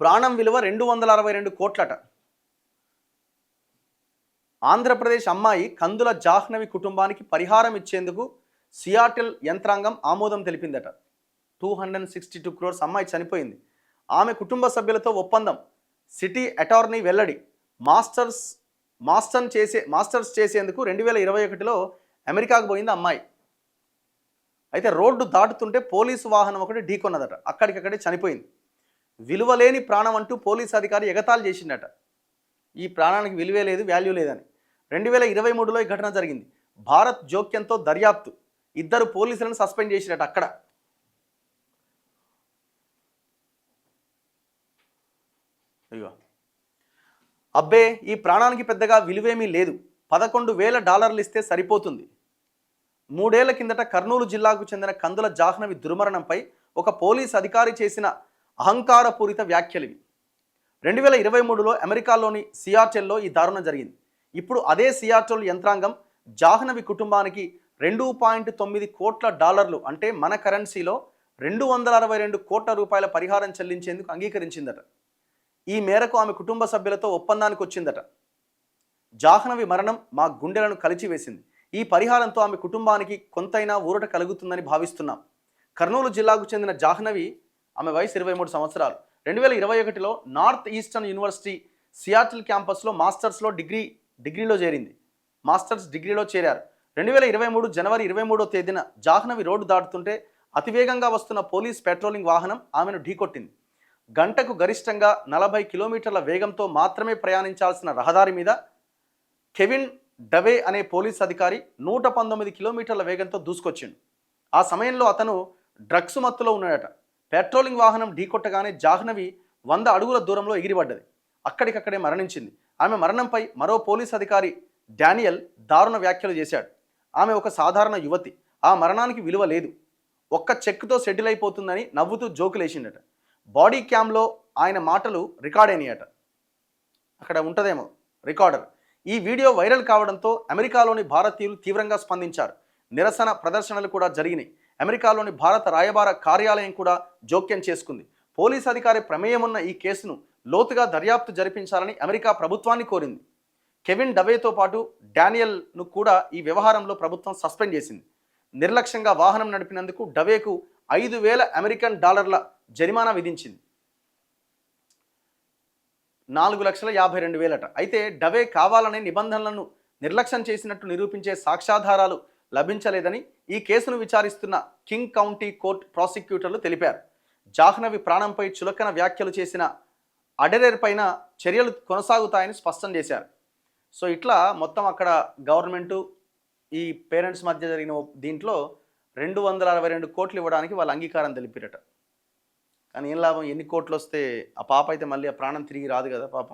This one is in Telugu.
ప్రాణం విలువ రెండు వందల అరవై రెండు కోట్లట. ఆంధ్రప్రదేశ్ అమ్మాయి కందుల జాహ్నవి కుటుంబానికి పరిహారం ఇచ్చేందుకు సియాటిల్ యంత్రాంగం ఆమోదం తెలిపిందట. Two hundred sixty two crores అమ్మాయి చనిపోయింది. ఆమె కుటుంబ సభ్యులతో ఒప్పందం. సిటీ అటార్నీ వెల్లడి మాస్టర్స్ మాస్టర్ చేసే మాస్టర్స్ చేసేందుకు రెండు వేల ఇరవై ఒకటిలో అమెరికాకు పోయింది అమ్మాయి. అయితే రోడ్డు దాటుతుంటే పోలీసు వాహనం ఒకటి ఢీకొన్నదట. అక్కడికక్కడే చనిపోయింది. విలువలేని ప్రాణం అంటూ పోలీస్ అధికారి ఎగతాళి చేసిండట ఈ ప్రాణానికి విలువే లేదు వాల్యూ లేదని. రెండు వేల ఇరవై మూడులో ఈ ఘటన జరిగింది. భారత్ జోక్యంతో దర్యాప్తు. ఇద్దరు పోలీసులను సస్పెండ్ చేసినట్టు అక్కడ. అయ్యో. అబ్బే ఈ ప్రాణానికి పెద్దగా విలువేమీ లేదు. పదకొండు వేల డాలర్లు ఇస్తే సరిపోతుంది. మూడేళ్ళ కిందట కర్నూలు జిల్లాకు చెందిన కందుల జాహ్నవి దుర్మరణంపై ఒక పోలీస్ అధికారి చేసిన అహంకారపూరిత వ్యాఖ్యలివి రెండు వేల ఇరవై మూడులో అమెరికాలోని సియాటెల్లో ఈ దారుణం జరిగింది. ఇప్పుడు అదే సియాటెల్ యంత్రాంగం జాహ్నవి కుటుంబానికి రెండు పాయింట్ తొమ్మిది కోట్ల డాలర్లు అంటే మన కరెన్సీలో రెండు వందల అరవై రెండు కోట్ల రూపాయల పరిహారం చెల్లించేందుకు అంగీకరించిందట. ఈ మేరకు ఆమె కుటుంబ సభ్యులతో ఒప్పందానికి వచ్చిందట. జాహ్నవి మరణం మా గుండెలను కలిచివేసింది. ఈ పరిహారంతో ఆమె కుటుంబానికి కొంతైనా ఊరట కలుగుతుందని భావిస్తున్నాం. కర్నూలు జిల్లాకు చెందిన జాహ్నవి ఆమె వయసు ఇరవై మూడు సంవత్సరాలు. రెండు వేల ఇరవై ఒకటిలో నార్త్ ఈస్టర్న్ యూనివర్సిటీ సియాటిల్ క్యాంపస్లో మాస్టర్స్లో డిగ్రీ డిగ్రీలో చేరింది. మాస్టర్స్ డిగ్రీలో చేరారు. రెండు వేల ఇరవై మూడు జనవరి ఇరవై మూడో తేదీన జాహ్నవి రోడ్డు దాటుతుంటే అతివేగంగా వస్తున్న పోలీస్ పెట్రోలింగ్ వాహనం ఆమెను ఢీకొట్టింది. గంటకు గరిష్టంగా నలభై కిలోమీటర్ల వేగంతో మాత్రమే ప్రయాణించాల్సిన రహదారి మీద కెవిన్ డవే అనే పోలీస్ అధికారి నూట పంతొమ్మిది కిలోమీటర్ల వేగంతో దూసుకొచ్చిండు. ఆ సమయంలో అతను డ్రగ్స్ మత్తులో ఉన్నాడట. పెట్రోలింగ్ వాహనం ఢీకొట్టగానే జాహ్నవి వంద అడుగుల దూరంలో ఎగిరిపడ్డది. అక్కడికక్కడే మరణించింది. ఆమె మరణంపై మరో పోలీస్ అధికారి డానియల్ దారుణ వ్యాఖ్యలు చేశాడు. ఆమె ఒక సాధారణ యువతి. ఆ మరణానికి విలువ లేదు. ఒక్క చెక్తో సెటిల్ అయిపోతుందని నవ్వుతూ జోకులేసిండట బాడీ క్యామ్లో ఆయన మాటలు రికార్డ్ అయినాయట. అక్కడ ఉంటుందేమో. రికార్డర్. ఈ వీడియో వైరల్ కావడంతో అమెరికాలోని భారతీయులు తీవ్రంగా స్పందించారు. నిరసన ప్రదర్శనలు కూడా జరిగినాయి. అమెరికాలోని భారత రాయబార కార్యాలయం కూడా జోక్యం చేసుకుంది. పోలీస్ అధికారి ప్రమేయం ఉన్న ఈ కేసును లోతుగా దర్యాప్తు జరిపించాలని అమెరికా ప్రభుత్వాన్ని కోరింది. కెవిన్ డవేతో పాటు డానియల్ను కూడా ఈ వ్యవహారంలో ప్రభుత్వం సస్పెండ్ చేసింది. నిర్లక్ష్యంగా వాహనం నడిపినందుకు డవేకు ఐదు వేల అమెరికన్ డాలర్ల జరిమానా విధించింది. నాలుగు లక్షల యాభై రెండు వేలట. అయితే డవే కావాలనే నిబంధనలను నిర్లక్ష్యం చేసినట్టు నిరూపించే సాక్ష్యాధారాలు లభించలేదని ఈ కేసును విచారిస్తున్న కింగ్ కౌంటీ కోర్టు ప్రాసిక్యూటర్లు తెలిపారు. జాహ్నవి ప్రాణంపై చులకన వ్యాఖ్యలు చేసిన అడెరేర్ పైన చర్యలు కొనసాగుతాయని స్పష్టం చేశారు. సో ఇట్లా మొత్తం అక్కడ గవర్నమెంటు ఈ పేరెంట్స్ మధ్య జరిగిన దీంట్లో రెండు వందల అరవై రెండు కోట్లు ఇవ్వడానికి వాళ్ళు అంగీకారం తెలిపిరట. కానీ ఏం లాభం? ఎన్ని కోట్లు వస్తే ఆ పాప అయితే మళ్ళీ ఆ ప్రాణం తిరిగి రాదు కదా పాపం.